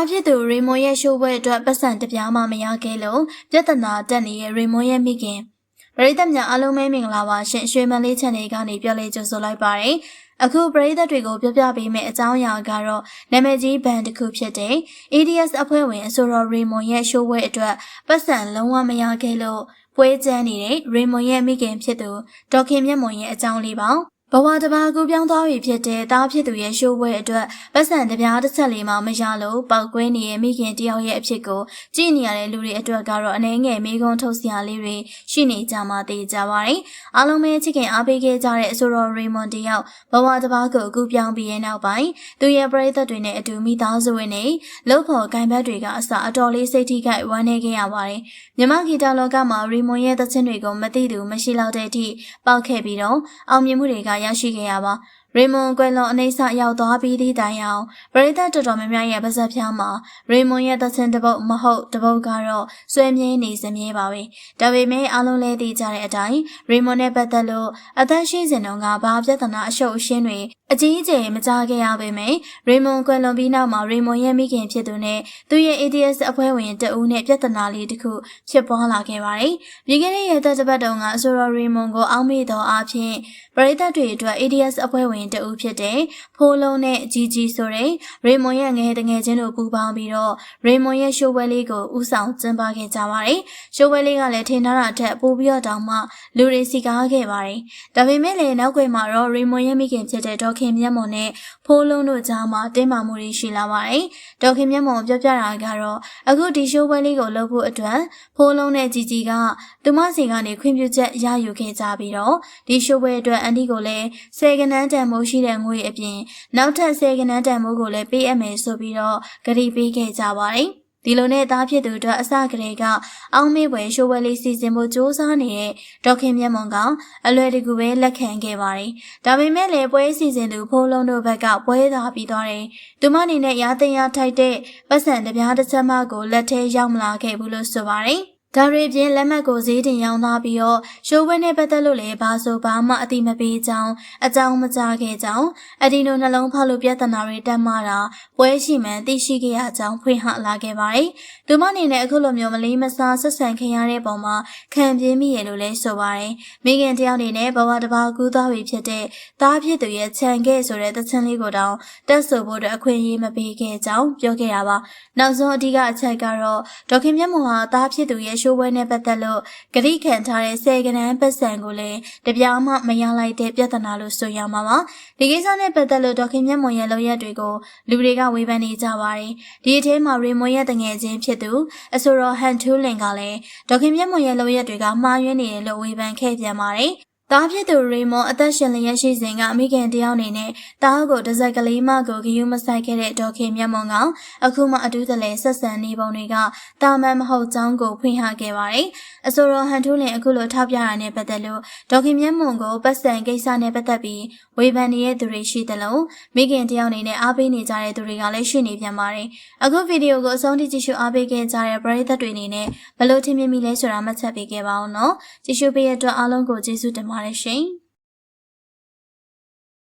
တားဖြစ်သူရေမွန်ရဲ့ရှိုးပွဲအတွက်ပတ်စံတစ်ပြားမှမရခဲ့လို့ပြဿနာတက်နေတဲ့ရေမွန်ရဲ့မိခင်ပရိသတ်များအားလုံးပဲမင်္ဂလာပါရှင်ရွှေမန်လေး channel ကနေပြောလေးကြိုဆိုလိုက်ပါတယ်အခုပရိသတ်တွေကိုပြောပြပေးမယ့်အကြောင်းအရာကတော့နာမည်ကြီးဘန်တစ်ခုဖြစ်တဲ့ ADS အဖွဲ့ဝင်အဆိုတော်ရေမွန်ရဲ့ရှိုးပွဲအတွက်ပတ်စံလုံးဝမရခဲ့လို့ပွဲကျန်းနေတဲ့ရေမွန်ရဲ့မိခင်ဖြစ်သူဒေါက်ခင်မြတ်မွန်ရဲ့အကြောင်းလေးပါ ဘဝတစ်ပါးကူပြောင်းသွားပြီဖြစ်တဲ့တားဖြစ်သူရဲ့ရှိုးပွဲအတွက်ပတ်စံတစ်ပြားတစ်ချက်လေးမှမရလို့ပောက်ကွဲနေတဲ့မိခင်တယောက်ရဲ့အဖြစ်ကိုကြည့်နေရတဲ့လူတွေအတွက်ကတော့အနေငယ်မိကုံးထုတ်စရာလေးတွေရှိနေကြမှာသိကြပါတယ်။အားလုံးပဲချစ်ခင်အားပေးခဲ့ကြတဲ့အဆိုတော်ရေမွန်တယောက်ဘဝတစ်ပါးကိုအခုပြောင်းပြီးရဲ့နောက်ပိုင်းသူရဲ့ပရိသတ်တွေနဲ့အတူမိသားစုဝင်တွေလှုပ်ဖို့ဂိုင်ဘက်တွေကအစအတော်လေးစိတ်ထိခိုက်ဝမ်းနည်းခဲ့ရပါတယ်။မြမဂီတာလောကမှာရေမွန်ရဲ့သချင်းတွေကိုမသိသူမရှိတော့တဲ့အထိပေါက်ခဲ့ပြီးတော့အောင်မြင်မှုတွေကရရှိခဲ့ရပါ ရေမွန်ကွယ်လွန်အနေဆရောက်သွားပြီးသည့်တိုင်အောင်ပရိသတ်တော်တော်များများရဲ့ပါဇက်ဖြားမှာရေမွန်ရဲ့သချင်းတစ်ပုတ်မဟုတ်တစ်ပုတ်ကတော့ဆွဲမြဲနေစမြဲပါပဲဒါပေမဲ့အားလုံးလည်းသိကြတဲ့အတိုင်းရေမွန်နဲ့ပတ်သက်လို့အသက်ရှိစဉ်တုန်းကဘာပြဿနာအရှုပ်အရှင်းတွေအကြီးအကျယ်မကြားခဲ့ရပေမဲ့ရေမွန်ကွယ်လွန်ပြီးနောက်မှာရေမွန်ရဲ့မိခင်ဖြစ်သူနဲ့သူရဲ့ ADS အဖွဲ့ဝင်တဦးနဲ့ပြဿနာလေးတစ်ခုဖြစ်ပွားလာခဲ့ပါတယ်ပြီးခဲ့တဲ့ရက်သက်တစ်ပတ်တုန်းကအဆိုတော်ရေမွန်ကိုအောက်မေ့တော်အဖြစ်ပရိသတ်တွေအတွက် ADS အဖွဲ့ဝင်တဦးဖြစ်တဲ့ဖိုးလုံးနဲ့ဂျီဂျီဆိုတဲ့ရေမွန်ရဲ့ငယ်တငယ်ချင်းတို့ပူးပေါင်းပြီးတော့ရေမွန်ရဲ့ရှိုးပွဲလေးကိုဥဆောင်ကျင်းပခဲ့ကြပါတယ်။ရှိုးပွဲလေးကလည်းထင်ထားတာထက်ပိုပြီးတော့တောင်မှလူတွေစီကားခဲ့ပါတယ်။ဒါပေမဲ့လည်းနောက်ွယ်မှာတော့ရေမွန်ရဲ့မိခင်ဖြစ်တဲ့ဒေါခင်မြတ်မွန်နဲ့ဖိုးလုံးတို့ကြားမှာတင်းမာမှုတွေရှိလာပါတယ်။ဒေါခင်မြတ်မွန်ပြောပြတာကတော့အခုဒီရှိုးပွဲလေးကိုလုပ်ဖို့အတွက်ဖိုးလုံးနဲ့ဂျီဂျီကသူမစီကနေခွင့်ပြုချက်ရယူခဲ့ကြပြီးတော့ဒီရှိုးပွဲအတွက်အန်တီကိုလည်းဆယ်ကနန်းတန်မိုးရှိတဲ့ငွေအပြင်နောက်ထပ်ဆယ်ကနန်းတန်မိုးကိုလည်းပေးအပ်မယ်ဆိုပြီးတော့ဂရီပေးခဲ့ကြပါတယ်။ဒီလိုနဲ့သားဖြစ်သူတို့အစကတည်းကအောင်းမေးပွဲရှိုးပွဲလေးစီစဉ်ဖို့စ조사နေတဲ့ဒေါခင်မြတ်မွန်ကအလွယ်တကူပဲလက်ခံခဲ့ပါတယ်။ဒါပေမဲ့လည်းပွဲစီစဉ်သူဖိုးလုံးတို့ဘက်ကပွဲသာပြီးသွားတယ်။သူမအနေနဲ့ရာတင်ရထိုက်တဲ့ပတ်စံတပြားတစ်ချက်မှကိုလက်ထဲရောက်မလာခဲ့ဘူးလို့ဆိုပါတယ်။ ဒါရီပြင်းလက်မှတ်ကိုဈေးတင်ရောင်းသားပြီးတော့ရှိုးဝဲနဲ့ပတ်သက်လို့လည်းဘာဆိုဘာမှအတိမပေးကြောင်းအကြောင်းမကြားခဲ့ကြောင်းအဒီနိုနှလုံးဖောက်လို့ပြဿနာတွေတက်မှတာပွဲရှိမှန်သိရှိခဲ့ရကြောင်းဖွင့်ဟလာခဲ့ပါတယ်။သူမအနေနဲ့အခုလိုမျိုးမလေးမစားဆက်ဆံခင်ရတဲ့ပုံမှာခံပြင်းမိရလို့လည်းဆိုပါတယ်။မိခင်တယောက်အနေနဲ့ဘဝတစ်ပါးကူးသွားပြီဖြစ်တဲ့သားဖြစ်သူရဲ့ခြံခဲ့ဆိုတဲ့သချင်းလေးကိုတောင်တက်ဆိုဖို့အတွက်အခွင့်အရေးမပေးခဲ့ကြောင်းပြောခဲ့တာပါ။နောက်ဆုံးအဓိကအချက်ကတော့ဒေါခင်မြတ်မွန်ဟာသားဖြစ်သူရဲ့ရှိုးပွဲနဲ့ပတ်သက်လို့ဂရိခံထားတဲ့ဆယ်ကနန်းပတ်စံကိုလည်းတပြားမှမရလိုက်တဲ့ပြဿနာလို့ဆိုရမှာပါဒီကိစ္စနဲ့ပတ်သက်လို့ဒေါခင်မြတ်မွန်ရဲ့လုပ်ရက်တွေကိုလူတွေကဝေဖန်နေကြပါတယ်ဒီအထဲမှာရေမွန်ရဲ့တငယ်ချင်းဖြစ်သူအဆိုတော်ဟန်ထူးလင်ကလည်းဒေါခင်မြတ်မွန်ရဲ့လုပ်ရက်တွေကမှားယွင်းနေတယ်လို့ဝေဖန်ခဲ့ပြန်ပါတယ် တားဖြစ်သူရေမွန်အသက်ရှင်လျက်ရှိစဉ်ကအမိခင်တယောက်အနေနဲ့တားကိုတစက်ကလေးမကိုဂယုမဆိုင်ခဲ့တဲ့ဒေါ်ခင်မြတ်မွန်ကအခုမှအတူတလဲဆက်ဆံနေပုံတွေကတာမန်မဟုတ်ကြောင်းကိုဖွင့်ဟခဲ့ပါတယ်။အဆိုတော်ဟန်ထူးလင်အခုလိုထောက်ပြတာနဲ့ပတ်သက်လို့ဒေါ်ခင်မြတ်မွန်ကိုပတ်စံကိစ္စနဲ့ပတ်သက်ပြီးဝေဖန်နေတဲ့သူတွေရှိတယ်လို့မိခင်တယောက်အနေနဲ့အားပေးနေကြတဲ့သူတွေကလည်းရှိနေပြန်ပါတယ်။အခုဗီဒီယိုကိုအဆုံးထိကြည့်ရှုအားပေးခဲ့ကြတဲ့ပရိသတ်တွေအနေနဲ့ဘလို့ထင်မြင်မိလဲဆိုတာမှတ်ချက်ပေးခဲ့ပါဦးနော်။ကြည့်ရှုပေးတဲ့အတွက်အားလုံးကိုကျေးဇူးတင်ပါတယ်ရှင်။